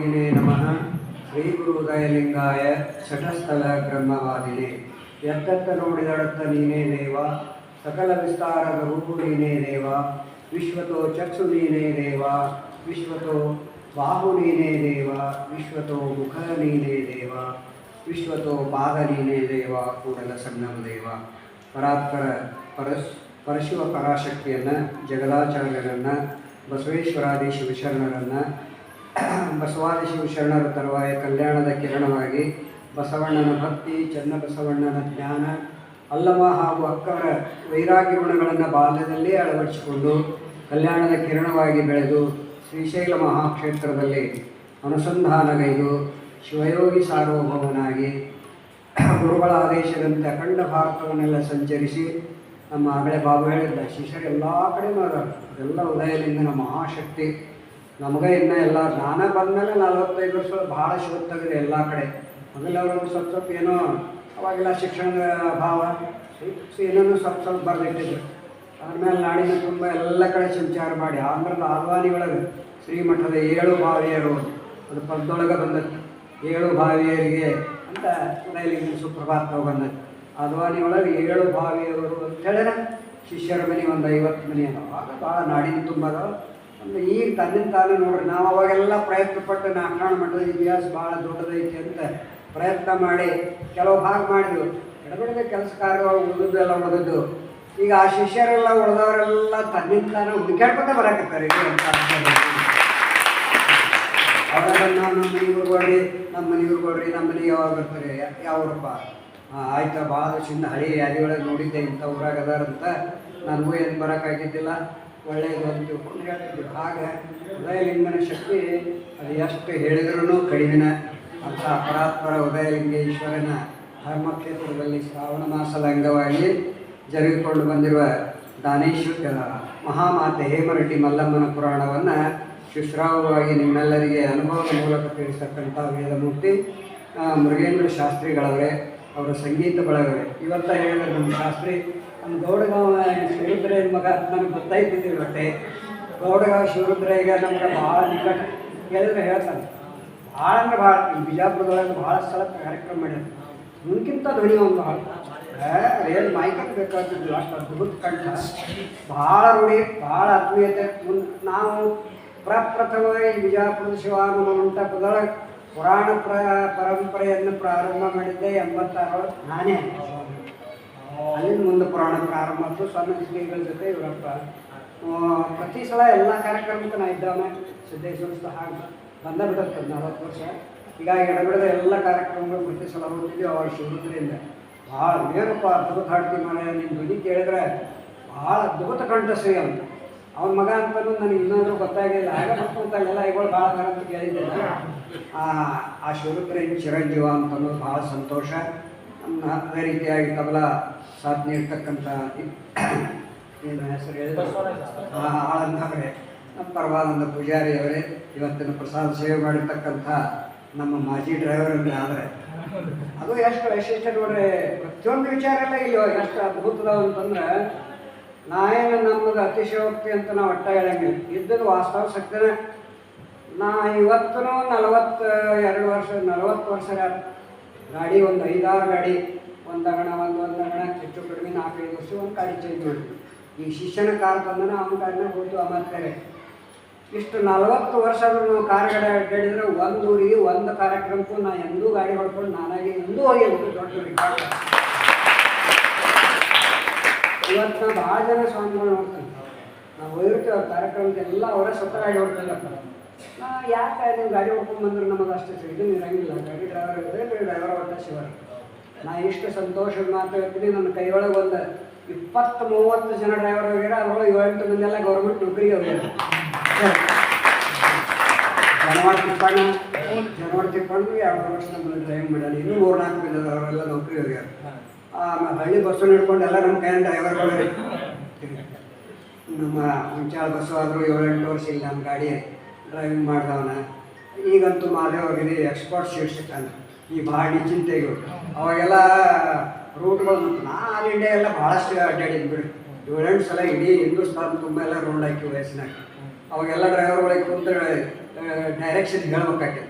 ಯೋಗಿನೇ ನಮಃ. ಶ್ರೀ ಗುರು ಉದಯಲಿಂಗಾಯ ಬ್ರಹ್ಮವಾದಿನೇ. ಎತ್ತತ್ತ ನೋಡಿದಡತ್ತ ನೀನೇ ದೇವ. ಸಕಲ ವಿಸ್ತಾರದ ರೂಪು ನೀನೇ ದೇವ. ವಿಶ್ವತೋ ಚಕ್ಷು ನೀನೇ ದೇವ. ವಿಶ್ವತೋ ಬಾಹು ನೀನೇ ದೇವ. ವಿಶ್ವತೋ ಮುಖ ನೀನೇ ದೇವ. ವಿಶ್ವತೋ ಪಾದ ನೀನೇ ದೇವ. ಕೂಡಲ ಸಣ್ಣ ದೇವ. ಪರಾತ್ಪರ ಪರಶ್ ಪರಶಿವ ಪರಾಶಕ್ತಿಯನ್ನು ಜಗದಾಚಾರ್ಯರನ್ನು ಬಸವೇಶ್ವರಾದಿ ಶಿವಶರಣರನ್ನು ಬಸವಾದಿ ಶಿವಶರಣರ ತರುವಾಯ ಕಲ್ಯಾಣದ ಕಿರಣವಾಗಿ ಬಸವಣ್ಣನ ಭಕ್ತಿ ಚನ್ನಬಸವಣ್ಣನ ಜ್ಞಾನ ಅಲ್ಲಮ ಹಾಗೂ ಅಕ್ಕರ ವೈರಾಗ್ಯ ಗುಣಗಳನ್ನು ಬಾಲ್ಯದಲ್ಲೇ ಅಳವಡಿಸಿಕೊಂಡು ಕಲ್ಯಾಣದ ಕಿರಣವಾಗಿ ಬೆಳೆದು ಶ್ರೀಶೈಲ ಮಹಾಕ್ಷೇತ್ರದಲ್ಲಿ ಅನುಸಂಧಾನಗೈದು ಶಿವಯೋಗಿ ಸಾರ್ವಭೌಮನಾಗಿ ಗುರುಗಳ ಆದೇಶದಂತೆ ಅಖಂಡ ಭಾರತವನ್ನೆಲ್ಲ ಸಂಚರಿಸಿ ನಮ್ಮ ಆಗಲೇ ಬಾಬು ಹೇಳಿದ್ದ, ಶಿಷ್ಯರು ಎಲ್ಲ ಕಡೆ ಎಲ್ಲ ಉದಯಲಿಂಗನ ಮಹಾಶಕ್ತಿ. ನಮಗೆ ಇನ್ನೂ ಎಲ್ಲ ಜ್ಞಾನ ಬಂದಮೇಲೆ ನಲವತ್ತೈದು ವರ್ಷ ಭಾಳ ಶಿವತ್ತಾಗಿದೆ ಎಲ್ಲ ಕಡೆ. ಆಮೇಲೆ ಅವರು ಸ್ವಲ್ಪ ಸ್ವಲ್ಪ ಏನೋ ಅವಾಗೆಲ್ಲ ಶಿಕ್ಷಣದ ಅಭಾವ. ಏನೇನೋ ಸ್ವಲ್ಪ ಸ್ವಲ್ಪ ಬರಲಿಟ್ಟಿದ್ರು ಆಮೇಲೆ ನಾಡಿನ ತುಂಬ ಎಲ್ಲ ಕಡೆ ಸಂಚಾರ ಮಾಡಿ ಆಲ್ವಾನಿ ಒಳಗೆ ಶ್ರೀಮಠದ ಏಳು ಭಾವಿಯರು ಅದು ಪದದೊಳಗೆ ಬಂದದ್ದು. ಏಳು ಭಾವಿಯರಿಗೆ ಅಂತ ಉದಯಲಿಂಗನ ಸುಪ್ರಭಾತ ಬಂದದ್ದು ಆಲ್ವಾನಿ ಒಳಗೆ ಏಳು ಬಾವಿಯವರು ಅಂತ ಹೇಳಿದ್ರೆ ಶಿಷ್ಯರ ಮನೆ ಒಂದು ಐವತ್ತು ಮನೆ. ಆಗ ಭಾಳ ನಾಡಿನ ತುಂಬ ಒಂದು ಈಗ ತನ್ನ ತಾನೇ ನೋಡ್ರಿ, ನಾವು ಅವಾಗೆಲ್ಲ ಪ್ರಯತ್ನ ಪಟ್ಟು ನಾಲ್ಕಾಣ ಮಠದ ಇತಿಹಾಸ ಭಾಳ ದೊಡ್ಡದೈತಿ ಅಂತ ಪ್ರಯತ್ನ ಮಾಡಿ, ಕೆಲವು ಭಾಗ ಮಾಡಿದ್ವು. ಎಡಬಿಡದೆ ಕೆಲಸ ಕಾರ್ಯಗಳು ಉಳಿದು ಎಲ್ಲ ಉಳಿದದ್ದು. ಈಗ ಆ ಶಿಷ್ಯರೆಲ್ಲ ಉಳಿದವರೆಲ್ಲ ತನ್ನಿಂದ ತಾನೇ ಹುಡುಕಾಡ್ಕೊತ ಬರಕತ್ತಾರೆ. ಅವಾಗ ನಾವು ನಮ್ಮ ಮನೆಗೆ ಕೊಡ್ರಿ, ನಮ್ಮ ಮನೆಯವ್ರು ಕೊಡ್ರಿ, ನಮ್ಮ ಮನೆಗೆ ಯಾವಾಗ ಬರ್ತಾರೆ ಯಾವ್ರಪ್ಪ? ಆಯ್ತಾ ಭಾಳ ವರ್ಷದಿಂದ ಹಳಿ ಯಾದಿ ಒಳಗೆ ನೋಡಿದ್ದೆ ಇಂಥ ಊರಾಗ ಅದಾರ ಅಂತ ನನಗೂ ಏನು ಬರೋಕ್ಕಾಗಿದ್ದಿಲ್ಲ ಒಳ್ಳೆಯದು ಅಂತ ಆಗ ಉದಯಲಿಂಗನ ಶಕ್ತಿ, ಅದು ಎಷ್ಟು ಹೇಳಿದ್ರೂ ಕಡಿಮೆನ. ಅಂಥ ಪರಾತ್ಪರ ಉದಯಲಿಂಗೇಶ್ವರನ ಧರ್ಮಕ್ಷೇತ್ರದಲ್ಲಿ ಶ್ರಾವಣ ಮಾಸದ ಅಂಗವಾಗಿ ಜರುಗಿಕೊಂಡು ಬಂದಿರುವ ದಾನೇಶ್ವರ ಮಹಾಮಾತೆ ಹೇಮರಟಿ ಮಲ್ಲಮ್ಮನ ಪುರಾಣವನ್ನು ಶುಶ್ರಾವವಾಗಿ ನಿಮ್ಮೆಲ್ಲರಿಗೆ ಅನುಭವದ ಮೂಲಕ ತಿಳಿಸತಕ್ಕಂಥ ವೇದಮೂರ್ತಿ ಮೃಗೇಂದ್ರ ಶಾಸ್ತ್ರಿಗಳವರೇ. ಅವರ ಸಂಗೀತ ಬಳಗವೇ. ಇವತ್ತ ಹೇಳಿದ್ರೆ ನಮ್ಮ ಶಾಸ್ತ್ರಿ, ನಮ್ಮ ಗೌಡಗಾವ ಶಿವರುದ್ರಯ್ಯ ಮಗ, ನಮ್ಗೆ ಗೊತ್ತಾಯ್ತಿದ್ದೀವಿ ಬಟ್ಟೆ ಗೌಡಗಾವ ಶಿವರುದ್ರ ಈಗ ನಮ್ಗೆ ಭಾಳ ನಿಕಟ. ಕೇಳಿದ್ರೆ ಹೇಳ್ತಾನೆ ಭಾಳ ಅಂದ್ರೆ ಭಾಳ ಬಿಜಾಪುರದೊಳಗೆ ಭಾಳ ಸ್ಥಳ ಕಾರ್ಯಕ್ರಮ ಮಾಡ್ಯಾರ ಮುಂಕಿಂತ ಧ್ವನಿ ಒಂದು ಭಾಳ ಏನು ಮಾಹಿತಿ ಬೇಕಾಗ್ತದೆ ಅಷ್ಟು ಅದ್ಭುತ ಕಂಠ. ಭಾಳ ರೂಢಿ ಭಾಳ ಆತ್ಮೀಯತೆ. ನಾವು ಪ್ರಪ್ರಥಮವಾಗಿ ಬಿಜಾಪುರದ ಶಿವಾನುಮ ಮಂಟಪದೊಳಗೆ ಪುರಾಣ ಪ್ರ, ಪರಂಪರೆಯನ್ನು ಪ್ರಾರಂಭ ಮಾಡಿದ್ದೆ ಎಂಬತ್ತಾರು ನಾನೇ. ಅಲ್ಲಿಂದ ಮುಂದೆ ಪುರಾಣ ಪ್ರಾರಂಭ ಆಯಿತು. ಸಣ್ಣ ಶ್ರೀಗಳ ಜೊತೆ ಇವರಪ್ಪ. ಪ್ರತಿ ಸಲ ಎಲ್ಲ ಕಾರ್ಯಕ್ರಮಕ್ಕೆ ನಾ ಇದ್ದವನೇ. ಸಿದ್ದೇಶ್ವರ ಹಾಗೆ. ಬಂದ ಬಿಡುತ್ತೆ ನಲವತ್ತು ವರ್ಷ. ಹೀಗಾಗಿ ಎಡಬಿಡದ ಎಲ್ಲ ಕಾರ್ಯಕ್ರಮಗಳು ಪ್ರತಿ ಸಲ ಹೋಗ್ತಿದ್ವಿ. ಅವಾಗ ಶಿವರುದ್ರಿಂದ ಭಾಳ ಏನಪ್ಪ ಅದ್ಭುತ ಹಾಡ್ತೀವಿ ಮನೆ ನಿಮ್ಮ ಧ್ವನಿ ಕೇಳಿದ್ರೆ ಭಾಳ ಅದ್ಭುತ ಕಂಠಶ್ರೀ ಅಂತ. ಅವನ ಮಗ ಅಂತಲೂ ನನಗೆ ಇನ್ನೊಂದು ಗೊತ್ತಾಗಿಲ್ಲ ಆಗ ಮತ್ತು ಎಲ್ಲ ಇಗಳು ಭಾಳ ಬರ ಅಂತ ಕೇಳಿದ್ದೆ ಆ ಶಿವರುದ್ರೇನ್ ಚಿರಂಜೀವ ಅಂತಂದು ಭಾಳ ಸಂತೋಷ. ನಮ್ಮ ಅದೇ ರೀತಿಯಾಗಿ ತಬಲ ಸಾಧನೆ ಇರ್ತಕ್ಕಂಥ ಏನು ಹೆಸರು ಹೇಳಿದ್ರು? ಆಳಂದವರೇ. ನಮ್ಮ ಪರವಾದಂಥ ಪೂಜಾರಿ ಅವರೇ, ಇವತ್ತಿನ ಪ್ರಸಾದ ಸೇವೆ ಮಾಡಿರ್ತಕ್ಕಂಥ ನಮ್ಮ ಮಾಜಿ ಡ್ರೈವರ್ ಅಂದರೆ ಆದರೆ. ಅದು ಎಷ್ಟು ವೈಶಿಷ್ಟ್ಯ ನೋಡ್ರೆ ಪ್ರತಿಯೊಂದು ವಿಚಾರ ಎಲ್ಲ ಇಲ್ಲಿ ಎಷ್ಟು ಅದ್ಭುತದ ಅಂತಂದ್ರೆ ನಾ ಏನು ನಮ್ಮದು ಅತಿಶಯೋಕ್ತಿ ಅಂತ ನಾವು ಒಟ್ಟ ಹೇಳಂಗಿಲ್ಲ. ಇದ್ದದ್ದು ವಾಸ್ತವ ಸತ್ಯನೇ. ನಾ ಇವತ್ತು ನಲವತ್ತು, ಎರಡು ವರ್ಷ, ನಲವತ್ತು ವರ್ಷ. ಗಾಡಿ ಒಂದು ಐದಾರು ಗಾಡಿ, ಒಂದು ಅಂಗಣ ಒಂದು ಒಂದು ಅಂಗಣ ಹೆಚ್ಚು ಕಡಿಮೆ ನಾಲ್ಕೈದು ವರ್ಷ ಒಂದು ಗಾಡಿ ಚೇಂಜ್ ಮಾಡಿದ್ವಿ. ಈ ಶಿಕ್ಷಣ ಕಾರ್ ಬಂದನ, ಅವನ ಗಾಡಿನ ಹೋಯ್ತು ಅಮಾತ್ಯಾರೆ ಇಷ್ಟು ನಲವತ್ತು ವರ್ಷ ನಾವು ಕಾರ್ ಗಾಡಿ ಅಡ್ಡಾಡಿದ್ರೆ ಒಂದು ಊರಿಗೆ ಒಂದು ಕಾರ್ಯಕ್ರಮಕ್ಕೂ ನಾ ಎಂದೂ ಗಾಡಿ ಹೊಡ್ಕೊಂಡು ನಾನಾಗಿ ಎಂದೂ ಹೋಗಿ ದೊಡ್ಡ ಇವತ್ತು ಭಾಳ ಜನ ಸ್ವಾಮಿಗಳು ನೋಡ್ತೀನಿ ನಾವು ಹೋಗಿರ್ತೀವಿ, ಅವ್ರ ಕಾರ್ಯಕ್ರಮಕ್ಕೆಲ್ಲ ಅವರೇ ಸ್ವತಃ ಗಾಡಿ ಹೊಡ್ತಿಲ್ಲಪ್ಪ ನಾ ಯಾಕೆ ನೀವು ಗಾಡಿ ಹೊಡ್ಕೊಂಡು ಬಂದ್ರೆ ನಮಗೆ ಅಷ್ಟು ಇದು ಇರಂಗಿಲ್ಲ ಗಾಡಿ ಡ್ರೈವರ್ ಇದ್ದರೆ ಡ್ರೈವರ್ ಒಟ್ಟ ಶಿವರ್. ನಾ ಇಷ್ಟು ಸಂತೋಷದ ಮಾತು ಹೇಳ್ತೀನಿ, ನನ್ನ ಕೈಯೊಳಗೆ ಒಂದು ಇಪ್ಪತ್ತು ಮೂವತ್ತು ಜನ ಡ್ರೈವರ್ ಹೋಗ್ಯಾರ ಅದ್ರೊಳಗೆ ಏಳೆಂಟು ಮಂದಿ ಎಲ್ಲ ಗೌರ್ಮೆಂಟ್ ನೌಕರಿಗೆ ಹೋಗ್ಯಾರ ಜನವಾಡ ತಿಪ್ಪಣ್ಣ ಜನವಾಡ ತಿಪ್ಪಣ್ಣ ಎರಡು ವರ್ಷ ನಮ್ಮಲ್ಲಿ ಡ್ರೈವಿಂಗ್ ಮಾಡಲ್ಲ. ಇನ್ನೂ ಮೂರು ನಾಲ್ಕು ಮಂದಿ ಅವರೆಲ್ಲ ನೌಕರಿ ಹೋಗ್ಯಾರ ಆಮೇಲೆ ಹಳ್ಳಿ ಬಸ್ಸನ್ನು ಹಿಡ್ಕೊಂಡು ಎಲ್ಲ ನಮ್ಮ ಕೈಯಿಂದ ಡ್ರೈವರ್ಗಳು ನಮ್ಮ ಮುಂಚಾಳ ಬಸ್ಸು ಆದರೂ ಏಳೆಂಟು ವರ್ಷ ಇಲ್ಲ ನಮ್ಮ ಗಾಡಿ ಡ್ರೈವಿಂಗ್ ಮಾಡ್ದವನ. ಈಗಂತೂ ಮಾದೇವ್ ಹೋಗಿದೆ ಎಕ್ಸ್ಪರ್ಟ್ ಸೀಟ್ ಅಂತ ಈ ಭಾಳ ಚಿಂತೆಗಳು ಅವಾಗೆಲ್ಲ ರೂಟ್ಗಳು ನಾ ಆಲ್ ಇಂಡಿಯಾ ಎಲ್ಲ ಭಾಳಷ್ಟು ಅಡ್ಡಾಡಿದ್ದು ಬಿಡಿ. ಏಳೆಂಟು ಸಲ ಇಡೀ ಹಿಂದೂಸ್ತಾನ ತುಂಬ ಎಲ್ಲ ರೋಡ್ ಹಾಕಿ ವಯಸ್ಸಿನಾಗ. ಅವಾಗೆಲ್ಲ ಡ್ರೈವರ್ಗಳಿಗೆ ಕುಂತ ಡೈರೆಕ್ಷನ್ ಹೇಳ್ಬೇಕಾಗ್ಯದ ಈಗ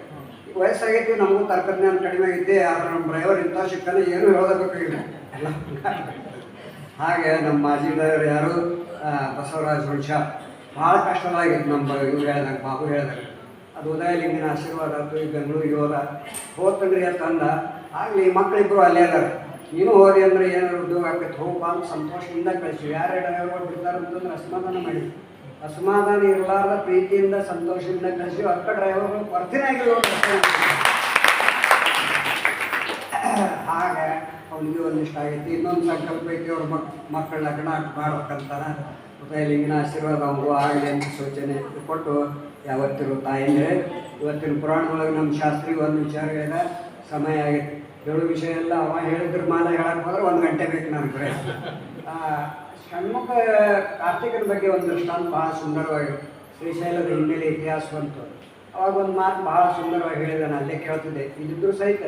ವಯಸ್ಸಾಗೈತಿ ನಮಗೂ ತರ್ಕಜ್ಞಾನ ಕಡಿಮೆ ಆಗಿದ್ದೆ ಆದರೆ ನಮ್ಮ ಡ್ರೈವರ್ ಇಂಥ ಶಿಕ್ಷಣ ಏನು ಹೇಳೋದಕ್ಕಾಗಿಲ್ಲ ಎಲ್ಲ ಹಾಗೆ ನಮ್ಮ ಮಾಜಿ ಡ್ರೈವರ್ ಯಾರು ಬಸವರಾಜ್ ವಂಶ ಭಾಳ ಕಷ್ಟವಾಗಿತ್ತು ನಮ್ಮ ಇವ್ರು ಹೇಳ್ದಂಗೆ, ಬಾಬು ಹೇಳ್ದಂಗೆ. ಅದು ಉದಯಲಿಂಗನ ಆಶೀರ್ವಾದ ಅದು ಈ ಬೆಂಗಳೂರಿಗೆ ಹೋದ ಅಂತ ಅಂದ. ಆಗಲಿ ಮಕ್ಕಳಿಬ್ಬರು ಅಲ್ಲೇ ಅದಾರ. ನೀನು ಹೋದಿ ಅಂದರೆ ಏನಾದ್ರು ಉದ್ಯೋಗ ಆಗ್ತೈತೆ ಹೋಗಪ್ಪ ಅಂತ ಸಂತೋಷದಿಂದ ಕಳಿಸಿ. ಯಾರು ಡ್ರೈವರ್ಗಳು ಬಿಡ್ತಾರೆ ಅಂತಂದ್ರೆ ಅಸಮಾಧಾನ ಮಾಡಿ ಅಸಮಾಧಾನ ಇರಲಾರದ ಪ್ರೀತಿಯಿಂದ ಸಂತೋಷದಿಂದ ಕಳಿಸಿ ಅಕ್ಕ ಡ್ರೈವರ್ಗಳು ಬರ್ತೀನಿ ಆಗಿಲ್ಲ ಆಗ ಅವನಿಗೆ ಒಂದಿಷ್ಟ ಆಗೈತಿ ಇನ್ನೊಂದು ಸಂಕಲ್ಪ ಐತಿ ಅವ್ರ ಮಕ್ ಮಕ್ಕಳ ಲಗ್ನ ಮಾಡ್ಬೇಕಂತಾನ. ಲಿಂಗನ ಆಶೀರ್ವಾದ ಅವರು ಆಗಲಿ ಅಂತ ಸೂಚನೆ ಕೊಟ್ಟು ಯಾವತ್ತಿರು ತಾಯಿಂದ್ರೆ ಇವತ್ತಿನ ಪುರಾಣದೊಳಗೆ ನಮ್ಮ ಶಾಸ್ತ್ರಿ ಒಂದು ವಿಚಾರ ಹೇಳಿದ ಸಮಯ ಆಗೈತಿ. ಹೇಳೋ ವಿಷಯ ಎಲ್ಲ ಅವ ಹೇಳಿದ್ರ ಮಾಲೆ ಹೇಳಕ್ಕೆ ಹೋದ್ರೆ ಒಂದು ಗಂಟೆ ಬೇಕು ನನ್ನ ಆ, ಷಣ್ಮುಖ ಕಾರ್ತಿಕನ ಬಗ್ಗೆ ಒಂದು ದೃಷ್ಟಾಂತ ಬಹಳ ಸುಂದರವಾಗಿ ಶ್ರೀಶೈಲದ ಹಿನ್ನೆಲೆ ಇತಿಹಾಸ ಬಂತು. ಅವಾಗ ಒಂದು ಮಾತು ಬಹಳ ಸುಂದರವಾಗಿ ಹೇಳಿದೆ ನಾನು ಅಲ್ಲೇ ಕೇಳ್ತಿದ್ದೆ. ಇದಿದ್ರು ಸಹಿತ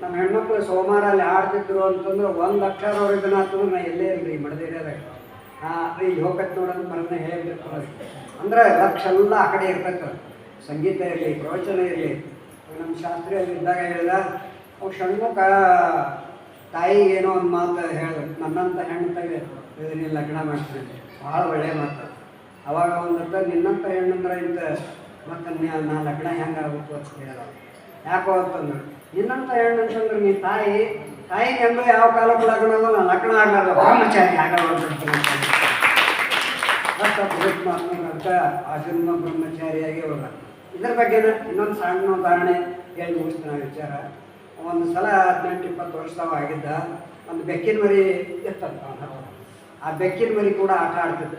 ನಮ್ಮ ಹೆಣ್ಮಕ್ಳು ಸೋಮವಾರ ಅಲ್ಲಿ ಆಡ್ತಿದ್ರು ಅಂತಂದ್ರೆ ಒಂದು ಅಕ್ಷರ ದಿನ ಅಂತಂದ್ರೆ ನಾ ಎಲ್ಲೇ ಇರಲಿ ಮಡದೇರಿಯಾದಾಗ ಹಾಂ ಇಲ್ಲಿ ಹೋಗತ್ತೆ ನೋಡೋದು ಮರನ್ನ ಹೇಳಿರ್ತಾರೆ ಅಂದ್ರೆ ಲಕ್ಷ ಎಲ್ಲ ಆ ಕಡೆ ಇರ್ತೈತೆ ಸಂಗೀತ ಇರಲಿ, ಪ್ರವಚನ ಇರಲಿ. ನಮ್ಮ ಶಾಸ್ತ್ರೀಯ ಇದ್ದಾಗ ಹೇಳಿದ, ಅವು ಷಣ್ಮುಖ ತಾಯಿಗೆ ಏನೋ ಒಂದು ಮಾತು ಹೇಳಿ ನನ್ನಂತ ಹೆಣ್ಣು ತೆಗೆ ನೀನು ಲಗ್ನ ಮಾಡ್ತೀನಿ ಭಾಳ ಒಳ್ಳೆಯ ಮಾತು. ಅವಾಗ ಒಂದು ನಿನ್ನಂತ ಹೆಣ್ಣಂದ್ರೆ ಇಂತ ಮತ್ತು ನೀ- ಲಗ್ನ ಹೆಂಗೆ ಅಂತ ಹೇಳಿದ ಯಾಕೋ ಅಂತಂದ್ರೆ ನಿನ್ನಂತ ಹೆಣ್ಣು ಅಂತಂದ್ರೆ ನೀ ತಾಯಿ ತಾಯಿ ಅಂದ್ರೆ ಯಾವ ಕಾಲಕ್ಕೆ ಲಗ್ನ ಆಗಲ್ಲ ನಾ ಲಗ್ನ ಆಗಲ್ಲ ಬ್ರಹ್ಮಚಾರಿ ಆಗಲ್ಲ ಅಂತ ಬೃಹತ್ ಆಜನ್ಮ ಬ್ರಹ್ಮಚಾರಿಯಾಗಿ ಹೋಗ ಇದ್ರ ಬಗ್ಗೆ ಇನ್ನೊಂದು ಸಣ್ಣ ಉದಾಹರಣೆ ಹೇಳಿ ಮುಗಿಸ್ತಾನೆ ವಿಚಾರ. ಒಂದು ಸಲ ಹದಿನೆಂಟು, ಇಪ್ಪತ್ತು ವರ್ಷದವ ಆಗಿದ್ದ ಒಂದು ಬೆಕ್ಕಿನ ಮರಿ ಇರ್ತಂತ ಅವ್ನ ಆ ಬೆಕ್ಕಿನ ಮರಿ ಕೂಡ ಆಟ ಆಡ್ತಿದ್ದ.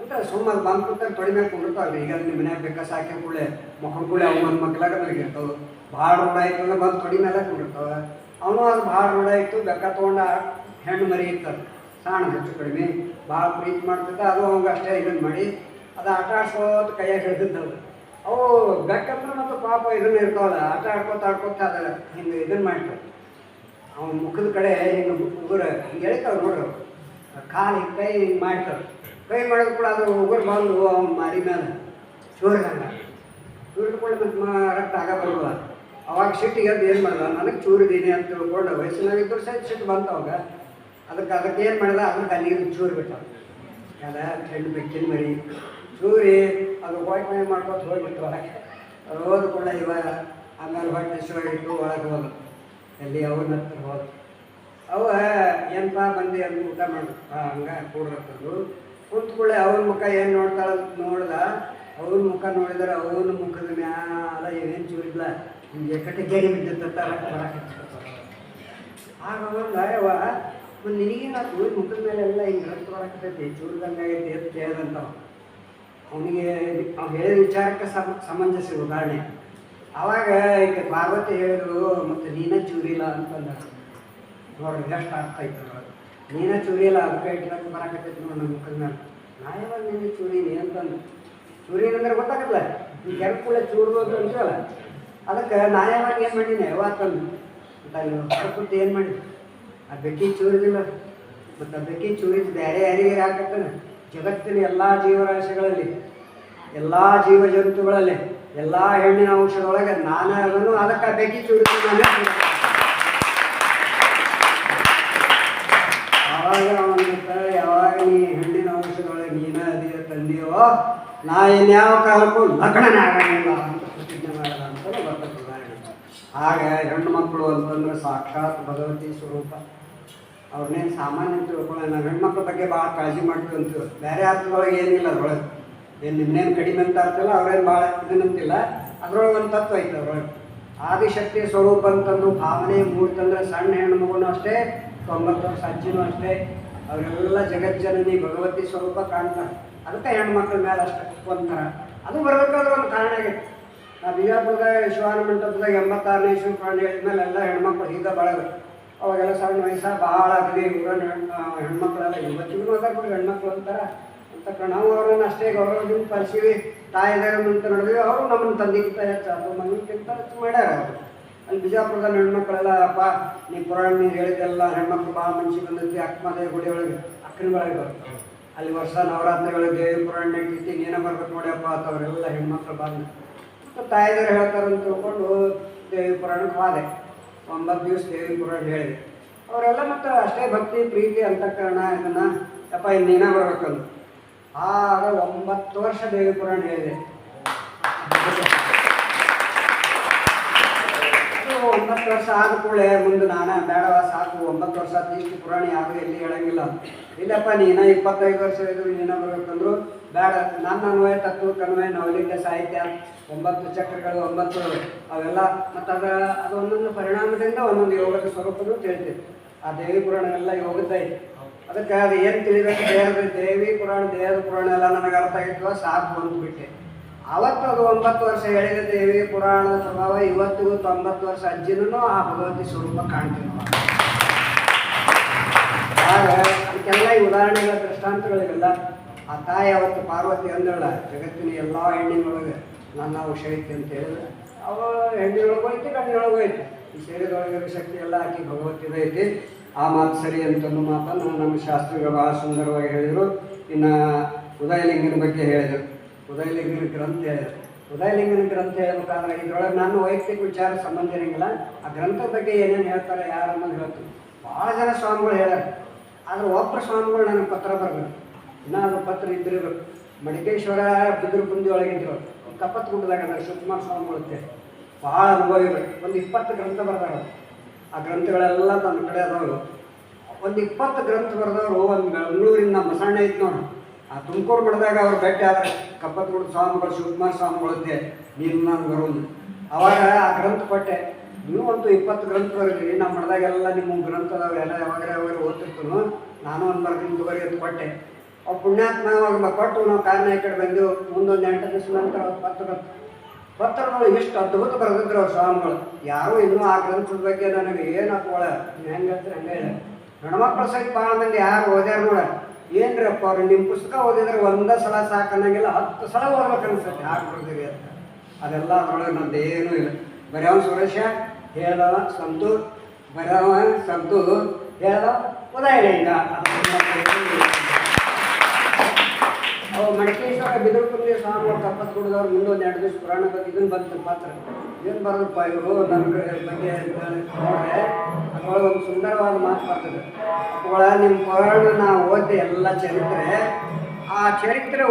ಅಂತ ಸುಮ್ಮನೆ ಬಂದು ಕೂತಾಗ ತೊಡಿ ಮೇಲೆ ಕುಂಡಿರ್ತಾವೆ ಈಗ ನಿಮ್ಮ ಮನ್ಯಾಗ ಬೆಕ್ಕ ಸಾಕಿ ಕೂಡಲೇ ಮಕ್ಕಳು ಕೂಳೆ ಅವು ಒಂದು ಮಲಗಿರ್ತಾವೆ ಭಾಳ ರೂಢ ಆಯ್ತು ಅಂದ್ರೆ ಬಂದು ತೊಡಿ ಮೇಲೆ ಕುಂಡಿರ್ತಾವೆ ಅವನು ಅದು ಭಾಳ ರೂಢ ಆಯ್ತು ಬೆಕ್ಕ ತೊಗೊಂಡ ಹೆಣ್ಣು ಮರಿ ಇರ್ತದೆ ಸಾಣ ಹೆಚ್ಚು ಕಡಿಮೆ. ಭಾಳ ಪ್ರೀತಿ ಮಾಡ್ತಿದ್ದ. ಅದು ಅವಂಗ ಅಷ್ಟೇ ಇದನ್ನು ಮಾಡಿ, ಅದು ಆಟ ಆಡ್ಸೋದು ಕೈಯಾಗ ಹಿಡಿದಿದ್ದವು. ಅವು ಬೆಕ್ಕಂದ್ರೆ ಮತ್ತು ಪಾಪ ಇದನ್ನ ಇರ್ತಾವಲ್ಲ ಆಟ ಆಡ್ಕೋತ ಆಡ್ಕೋತ ಅದಲ್ಲ ಹಿಂಗೆ ಇದನ್ನು ಮಾಡ್ತಾರೆ ಅವನ ಮುಖದ ಕಡೆ ಹಿಂಗೆ ಉಗುರು. ಹಿಂಗೆ ಎಳಿತಾವೆ ನೋಡ್ರಿ. ಕಾಲು ಹಿಂಗೆ ಕೈ ಹಿಂಗೆ ಮಾಡ್ತಾರೆ ಕೈ ಮಾಡಿದ ಕೂಡ ಅದು ಉಗುರು ಬಂದು ಅವ್ನ ಮಾರಿ ಮೇಲೆ ಚೂರಿದಂಗ. ಚೂರಿಡ್ಕೊಂಡು ಮತ್ತು ರಕ್ತ ಆಗ ಬರೋಲ್ಲ ಅವಾಗ ಸಿಟ್ಟಿಗೆ ಅದು ಏನು ಮಾಡ್ದ? ನನಗೆ ಚೂರಿದ್ದೀನಿ ಅಂತ ತಿಳ್ಕೊಂಡು ವಯಸ್ಸಿನಾಗಿದ್ದರೂ ಸಹಿತ ಸಿಟ್ಟು ಬಂತು ಅವಾಗ. ಅದಕ್ಕೆ ಅದಕ್ಕೆ ಏನು ಮಾಡಿದ? ಅದಕ್ಕೆ ಅಲ್ಲಿಗೆ ಚೂರು ಬಿಟ್ಟ ಅದ ಹೆಣ್ಣು ಬೆಕ್ಕಿನ ಮರಿ. ಚೂರಿ ಅದು ವೈಟ್ ಮನೆ ಮಾಡ್ಕೊತ ಹೋಗ್ಬಿಟ್ಟು ಒಳಗೆ. ಅದು ಹೋದ ಕೂಡ ಇವ ಆಮೇಲೆ ಹೊಟ್ಟೆ ಶಿವಾಗಿಟ್ಟು ಒಳಗೆ ಹೋದ ಎಲ್ಲಿ ಅವ್ರನ್ನ ಹತ್ರ ಹೋದ ಅವ ಏನಪ್ಪ ಬಂದು ಅಲ್ಲಿ ಊಟ ಮಾಡಿ. ಹಂಗೆ ಕೂಡ್ರತ್ತದು ಕೂತ್ಕೊಳ್ಳೆ ಅವನ ಮುಖ ಏನು ನೋಡ್ತಾಳ ನೋಡ್ದ. ಅವ್ರ ಮುಖ ನೋಡಿದ್ರೆ ಅವನ ಮುಖದ ಮ್ಯಾಲ ಏನೇನು ಚೂರಿದ್ಲ. ಹಿಂಗೆ ಕಟ್ಟೆ ಗೇಡಿ ಬಿದ್ದಿರ್ತ ಆಗ ಅವ ನಿನಗೇನಾಯ್ತು? ಮುಖದ ಮೇಲೆ ಎಲ್ಲ ಹಿಂಗೆ ರಕ್ತ ಬರಕತ್ತೈತಿ ಚೂರ್ದಂಗೆ ಆಗೈತಿ ಅಂತ ಕೇಳ್ದಂತ ಅವನಿಗೆ ಅವ್ನು ಹೇಳಿದ ವಿಚಾರಕ್ಕೆ ಸಮ, ಸಮಂಜಸ ಉದಾಹರಣೆ. ಆವಾಗ ಈಗ ಪಾರ್ವತಿ ಹೇಳಿದ್ರು, ಮತ್ತು ನೀನ ಚೂರಿಲ್ಲ ಅಂತಂದ. ನೋಡ್ರಿ ಎಷ್ಟು ಅರ್ಥ ಆಯ್ತು ನೀನ ಚೂರಿಲ್ಲ, ಅದಕ್ಕೆ ಇಟ್ಲಕ್ಕೆ ಬರಾಕತ್ತೈತಿ ನೋಡಿ ನಮ್ಮ ಮುಖದ ಮೇಲೆ ನಾ ಯಾವಾಗ ನೀನು ಚೂರಿನಿ ಅಂತಂದು. ಚೂರಿನ ಅಂದ್ರೆ ಗೊತ್ತಾಗಲ್ಲ. ಈ ಕೆರಕುಳ ಚೂರು ಅಂತ ಅಂತೀವಲ್ಲ ಅದಕ್ಕೆ ನಾ ಯಾವಾಗ ಏನು ಮಾಡೀನಿ? ಯಾವತ್ತಂದು ಹೊರಕುತ್ತು ಏನು ಮಾಡಿ ಆ ಬೆಕ್ಕಿ ಚೂರಿದಿಲ್ಲ ಮತ್ತು ಆ ಬೆಕ್ಕಿ ಚೂರಿದ್ದು ಬೇರೆ ಯಾರಿಗೆ ಹಾಕತ್ತಾನೆ? ಜಗತ್ತಿನ ಎಲ್ಲ ಜೀವರಾಶಿಗಳಲ್ಲಿ, ಎಲ್ಲ ಜೀವ ಜಂತುಗಳಲ್ಲಿ ಎಲ್ಲ ಹೆಣ್ಣಿನ ಅಂಶದೊಳಗೆ ನಾನು ಅದಕ್ಕೆ ಬೆಗಿ ಬೆಕ್ಕಿ ಯಾವಾಗ. ಯಾವಾಗ ನೀ ಹೆಣ್ಣಿನ ಅಂಶದೊಳಗೆ ನೀನ ಅದೇ ತಂದೆಯೋ, ನಾ ಇನ್ಯಾವ ಕಾಲಕ್ಕೂ ಲಗ್ನನೇ ಅಂತ ಹಾಗೆ ಹೆಣ್ಣು ಮಕ್ಕಳು ಅಂತಂದ್ರೆ ಸಾಕ್ಷಾತ್ ಭಗವತಿ ಸ್ವರೂಪ ಅವ್ರನ್ನೇನು ಸಾಮಾನ್ಯ ತಿಳ್ಕೊಳ್ಳೋಣ. ನಾವು ಹೆಣ್ಮಕ್ಳ ಬಗ್ಗೆ ಭಾಳ ಕಾಳಜಿ ಮಾಡ್ತೀವಿ ಅಂತೀವಿ ಬೇರೆ ಅರ್ಥದೊಳಗೆ ಏನಿಲ್ಲ ಅದ್ರೊಳಗೆ. ಏನು ನಿಮ್ಮನ್ನೇನು ಕಡಿಮೆ ಅಂತ ಅರ್ಥಲ್ಲ ಅವ್ರೇನು ಭಾಳ ಇದನ್ನಂತಿಲ್ಲ ಅದ್ರೊಳಗೆ ಒಂದು ತತ್ವ ಐತೆ ಅದ್ರೊಳಗೆ. ಆದಿಶಕ್ತಿ ಸ್ವರೂಪ ಅಂತಂದು ಭಾವನೆ ಮೂರ್ತಂದ್ರೆ ಸಣ್ಣ ಹೆಣ್ಣು ಅಷ್ಟೇ, ತೊಂಬತ್ತು ವರ್ಷ ಅಜ್ಜಿನೂ ಅಷ್ಟೇ. ಅವರೆಲ್ಲ ಜಗಜ್ಜನನಿ, ಭಗವತಿ ಸ್ವರೂಪ ಕಾಣ್ತಾರೆ. ಅದಕ್ಕೆ ಹೆಣ್ಮಕ್ಳ ಮೇಲೆ ಅಷ್ಟೇ ಒಂಥರ. ಅದು ಬರ್ಬೇಕಾದ್ರೆ ಒಂದು ಕಾರಣ ಆಗಿತ್ತು ನಾ ಬಿಜಾಪುರದ ಶಿವಾನ ಮಂಟಪದಾಗ ಎಂಬತ್ತಾರನೇ ಶಿವ ಪ್ರಾಣಿ ಹೇಳಿದ್ಮೇಲೆ ಎಲ್ಲ ಹೆಣ್ಮಕ್ಳು ಈಗ ಬಳಗ ಅವಾಗೆಲ್ಲ ಸಣ್ಣ ವಯಸ್ಸ ಭಾಳ ಅಗದಿ ಊರನ್ನ ಹೆಣ್ಮಕ್ಳೆಲ್ಲ ಇವತ್ತಿಗೂ ಅದಾರ ಹೆಣ್ಮಕ್ಳು ಅಂತಾರ. ಅಂತ ನಾವು ಅವ್ರನ್ನ ಅಷ್ಟೇ ಗೌರವದಿಂದ ಕಲಿಸಿವಿ ತಾಯಿದಾರ ಅಂತ ನೋಡಿದ್ವಿ ಅವರು ನಮ್ಮನ್ನು ತಂದೆಗಿಂತ ಹೆಚ್ಚು ಅಥವಾ ಮಗನಿಗಿಂತ ಹೆಚ್ಚು ಮಾಡ್ಯಾರ ಅವರು. ಅಲ್ಲಿ ಬಿಜಾಪುರದಲ್ಲಿ ಹೆಣ್ಮಕ್ಳೆಲ್ಲ, ಅಪ್ಪ, ನೀ ಪುರಾಣ ನೀವು ಹೇಳಿದ್ದೆಲ್ಲ ಹೆಣ್ಮಕ್ಳು ಭಾಳ ಮನ್ಸಿಗೆ ಬಂದೈತಿ ಅಕ್ಕಮದೇ ಗುಡಿ ಒಳಗೆ ಅಕ್ಕನ ಒಳಗೆ ಬರ್ತಾರೆ ಅಲ್ಲಿ ವರ್ಷ ನವರಾತ್ರಿಗಳು, ದೇವಿ ಪುರಾಣ ನಡೀತಿ ನೀನೇ ಬರ್ಬೇಕು ನೋಡ್ಯಪ್ಪ ಅಂತ ಅವರೆಲ್ಲ ಹೆಣ್ಮಕ್ಳು ಬಂದು ತಾಯಿದಾರು ಹೇಳ್ತಾರೆ ಅಂತ ತಿಳ್ಕೊಂಡು ದೇವಿ ಪುರಾಣಕ್ಕೆ ಹೋದೆ. ಒಂಬತ್ತು ದಿವಸ ದೇವಿ ಪುರಾಣ ಹೇಳಿದೆ ಅವರೆಲ್ಲ ಮತ್ತು ಅಷ್ಟೇ ಭಕ್ತಿ, ಪ್ರೀತಿ ಅಂತಃಕರಣ ಇದನ್ನು ಯಪ್ಪ ಇನ್ನೇನ ಬರ್ಬೇಕಂದು ಆಗ ಒಂಬತ್ತು ವರ್ಷ ದೇವಿ ಪುರಾಣ ಹೇಳಿದೆ ಅದು ಒಂಬತ್ತು ವರ್ಷ ಆದ ಕೂಡಲೇ ಮುಂದೆ ನಾನು, ಬೇಡವ ಸಾಕು, ಒಂಬತ್ತು ವರ್ಷ ಇಷ್ಟು ಪುರಾಣಿ ಯಾರು ಎಲ್ಲಿ ಹೇಳಂಗಿಲ್ಲ. ಇಲ್ಲಪ್ಪ, ನೀನು ಇಪ್ಪತ್ತೈದು ವರ್ಷ ಇದ್ರು ನೀನು ಬರ್ಬೇಕಂದ್ರು ಬೇಡ. ನನ್ನ ಅನ್ವಯ, ತತ್ವ, ಕನ್ವಯ, ನವಲಿಂಗ, ಸಾಹಿತ್ಯ, ಒಂಬತ್ತು ಚಕ್ರಗಳು, ಒಂಬತ್ತು ಅವೆಲ್ಲ ಮತ್ತು ಅದ, ಅದು ಒಂದೊಂದು ಪರಿಣಾಮದಿಂದ ಒಂದೊಂದು ಯೋಗದ ಸ್ವರೂಪನೂ ತಿಳಿತೀವಿ ಆ ದೇವಿ ಪುರಾಣ ಎಲ್ಲ ಯೋಗದ ಐತಿ ಅದಕ್ಕೆ ಅದು ಏನು ತಿಳಿಬೇಕು, ದೇಹದ ದೇವಿ ಪುರಾಣ, ದೇಹದ ಪುರಾಣ ಎಲ್ಲ ನನಗೆ ಅರ್ಥ ಆಗಿತ್ತು ಸಾಕು ಬಂದುಬಿಟ್ಟೆ ಅವತ್ತು ಅದು ಒಂಬತ್ತು ವರ್ಷ ಹೇಳಿದ ದೇವಿ ಪುರಾಣದ ಸ್ವಭಾವ ಇವತ್ತಿಗೂ ತೊಂಬತ್ತು ವರ್ಷ ಅಜ್ಜಿನೂ ಆ ಭಗವತಿ ಸ್ವರೂಪ ಕಾಣ್ತೀವಿ ಅದಕ್ಕೆಲ್ಲ ಈ ಉದಾಹರಣೆಗಳ ದೃಷ್ಟಾಂತಗಳಿಗೆಲ್ಲ ಆ ತಾಯಿ ಅವತ್ತು ಪಾರ್ವತಿ ಅಂದಳ ಜಗತ್ತಿನ ಎಲ್ಲ ಹೆಣ್ಣಿನೊಳಗೆ ನನ್ನ ವಿಷಯ ಐತಿ ಅಂತ ಹೇಳಿದ್ರೆ, ಅವ ಹೆಣ್ಣಿನೊಳಗೆ ಹೋಯ್ತು ಕಣ್ಣಿನೊಳಗೆ ಹೋಯ್ತು ಈ ಶರೀರದೊಳಗಿರೋ ಶಕ್ತಿ ಎಲ್ಲ ಹಾಕಿ ಭಗವತಿದ ಐತಿ. ಆ ಮಾತು ಸರಿ ಅಂತಂದು ಮಾತನ್ನು ನಮ್ಮ ಶಾಸ್ತ್ರಿಗಳು ಭಾಳ ಸುಂದರವಾಗಿ ಹೇಳಿದರು. ಇನ್ನು ಉದಯಲಿಂಗನ ಬಗ್ಗೆ ಹೇಳಿದರು. ಉದಯಲಿಂಗನ ಗ್ರಂಥ ಉದಯಲಿಂಗನ ಗ್ರಂಥ ಹೇಳ್ಬೇಕಾದ್ರೆ ಇದ್ರೊಳಗೆ ನಾನು ವೈಯಕ್ತಿಕ ವಿಚಾರ ಸಂಬಂಧ ಇರಂಗಿಲ್ಲ ಆ ಗ್ರಂಥದ ಬಗ್ಗೆ ಏನೇನು ಹೇಳ್ತಾರೆ, ಯಾರು ಅನ್ನೋದು ಹೇಳ್ತೀನಿ. ಭಾಳ ಜನ ಸ್ವಾಮಿಗಳು ಹೇಳ್ಯಾರ. ಆದ್ರೆ ಒಬ್ಬರು ಸ್ವಾಮಿಗಳು ನನಗೆ ಪತ್ರ ಬರಬೇಕು ಇನ್ನೂ ಅದು ಪತ್ರ ಇದ್ದಿರಬೇಕು. ಮಡಿಕೇಶ್ವರ ಬಿದ್ರು ಕುಂದಿ ಒಳಗಿದ್ರು ಕಪ್ಪತ್ತು ಗುಡ್ಡದಾಗ ನಾನು ಶಿವಕುಮಾರ ಸ್ವಾಮಿಗಳು ಭಾಳ ಅನುಭವಿಗಳು ಒಂದು ಇಪ್ಪತ್ತು ಗ್ರಂಥ ಬರ್ತಾರೆ ಅವ್ರು. ಆ ಗ್ರಂಥಗಳೆಲ್ಲ ನನ್ನ ಕಡೆ ಅದವರು ಒಂದು ಇಪ್ಪತ್ತು ಗ್ರಂಥ ಬರೆದವರು ಒಂದು ಬೆಂಗಳೂರಿಂದ ಮಸಣ್ಣ ಐತೆ ನೋಡು. ಆ ತುಮಕೂರು ಮಠದಾಗ ಅವ್ರು ಭೇಟಿ ಆದ್ರೆ ಕಪ್ಪತ್ಗುಡ ಸ್ವಾಮಿಗಳು, ಶಿವಕುಮಾರ ಸ್ವಾಮಿಗಳದ್ದೆ ನೀನು ನಾನು ಬರೋದು. ಅವಾಗ ಆ ಗ್ರಂಥ ಕೊಟ್ಟೆ ನೀವು ಒಂದು ಇಪ್ಪತ್ತು ಗ್ರಂಥ ನಮ್ಮ ಮಠದಾಗೆಲ್ಲ ನಿಮ್ಮ ಗ್ರಂಥ ಅದಾವ ಎಲ್ಲ ಯಾವಾಗ ಯಾವಾಗ ಓದ್ತಿರ್ತಾನು. ನಾನು ಒಂದು ಬರ್ತೀನಿ ತಗೋರಿ ಅಂತ ಕೊಟ್ಟೆ ಅವು ಪುಣ್ಯಾತ್ಮ ಅವಾಗ ಕೊಟ್ಟು ನಾವು ಕಾರಣ ಈ ಕಡೆ ಬಂದು ಮುಂದೊಂದು ಎಂಟು ದಿವಸ ನಂತರ ಪತ್ರ ಪತ್ರಗಳು ಎಷ್ಟು ಅದ್ಭುತ ಬರೆದಿದ್ರು ಅವ್ರ ಸ್ವಾಮಿಗಳು. ಯಾರು ಇನ್ನೂ ಆ ಗ್ರಂಥದ ಬಗ್ಗೆ ನನಗೆ ಏನು ಹಾಕೋಳ ಹೆಂಗೆ ಹಂಗೆ ಹೇಳ. ಹೆಣ್ಮಕ್ಳು ಸಹಿತ ಯಾರು ಓದ್ಯಾರ ನೋಡ. ಏನ್ರಪ್ಪ ಅವ್ರು ನಿಮ್ಮ ಪುಸ್ತಕ ಓದಿದ್ರೆ ಒಂದೇ ಸಲ ಸಾಕನ್ನಂಗಿಲ್ಲ ಹತ್ತು ಸಲ ಓದ್ಬೇಕು ಅನ್ಸುತ್ತೆ. ಯಾಕೆ ಬರ್ತೀರಿ ಅಂತ. ಅದೆಲ್ಲ ಅದ್ರೊಳಗೆ ನಂದು ಏನೂ ಇಲ್ಲ. ಬರೆಯವ ಸುರೇಶ ಹೇಳವ ಸಂತು ಬರೆಯವ ಸಂತು ಉದಾಹರಣೆ ಉದಯಲಿಂಗ ಅವು ಮಡಿಕೇಶ್ವರ ಬಿದಿರುಪುಂದಿ ತಪ್ಪಸ್ ಕೊಡಿದವ್ರು ಮುಂದೆ ಒಂದು ಎರಡು ದಿವಸ ಪುರಾಣ ಬಗ್ಗೆ ಇದನ್ನು ಬಂತು ಪಾತ್ರ ಏನು ಬರೋದಪ್ಪ ಇವರು? ನನ್ನ ಬಗ್ಗೆ ನೋಡಿದ್ರೆ ಅದ್ರೊಳಗೆ ಒಂದು ಸುಂದರವಾದ ಮಾತು ಬರ್ತದೆ. ಅವಳ ನಿಮ್ಮ ಪುರಾಣ ನಾವು ಓದಿ ಎಲ್ಲ ಚರಿತ್ರೆ. ಆ ಚರಿತ್ರೆ